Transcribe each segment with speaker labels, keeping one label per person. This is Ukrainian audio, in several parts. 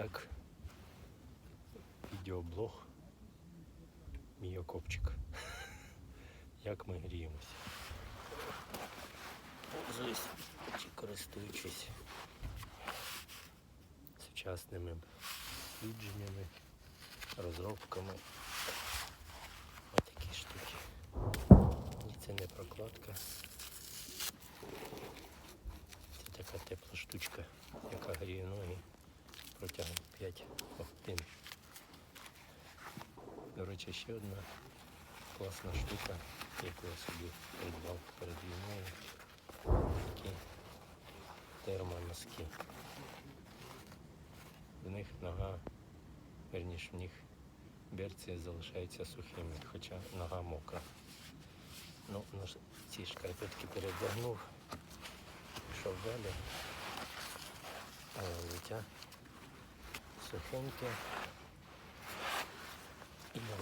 Speaker 1: так, відеоблог мій окопчик. Як ми гріємося. Пользуюсь чи користуючись сучасними дослідженнями, розробками. Ось такі штуки. Ні, це не прокладка. Це така тепла штучка, яка гріє ноги протягом 5 годин. До речі, ще одна класна штука, яку я собі придбав перед війною. Такі термоноски. В них нога, верніше в них берці залишаються сухими, хоча нога мокра. Ну, на ці шкарпетки передягнув, пішов далі. Але лиття сухеньке і не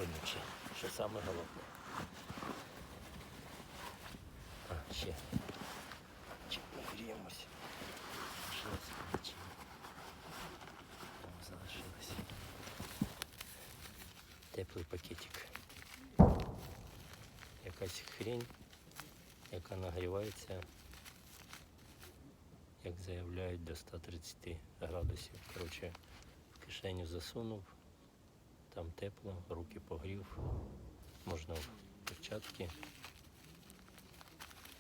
Speaker 1: що саме головне. А, ще. Чим ми гріємось? Нічим. Там залишилось. Теплий пакетик. Якась хрень, яка нагрівається, як заявляють, до 130 градусів. Коротше, кишеню засунув, там тепло, руки погрів, можна в перчатки.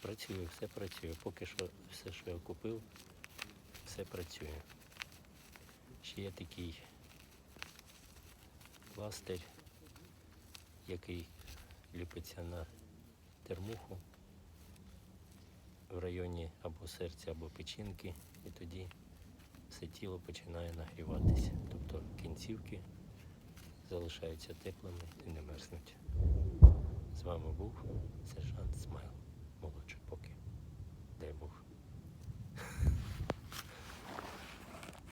Speaker 1: Працює, все працює. Поки що все, що я купив, все працює. Ще є такий пластир, який ліпиться на термуху в районі або серця, або печінки, і тоді все тіло починає нагріватися, тобто кінцівки залишаються теплими і не мерзнуть. З вами був сержант Смайл, молодший поки. Дай Бог.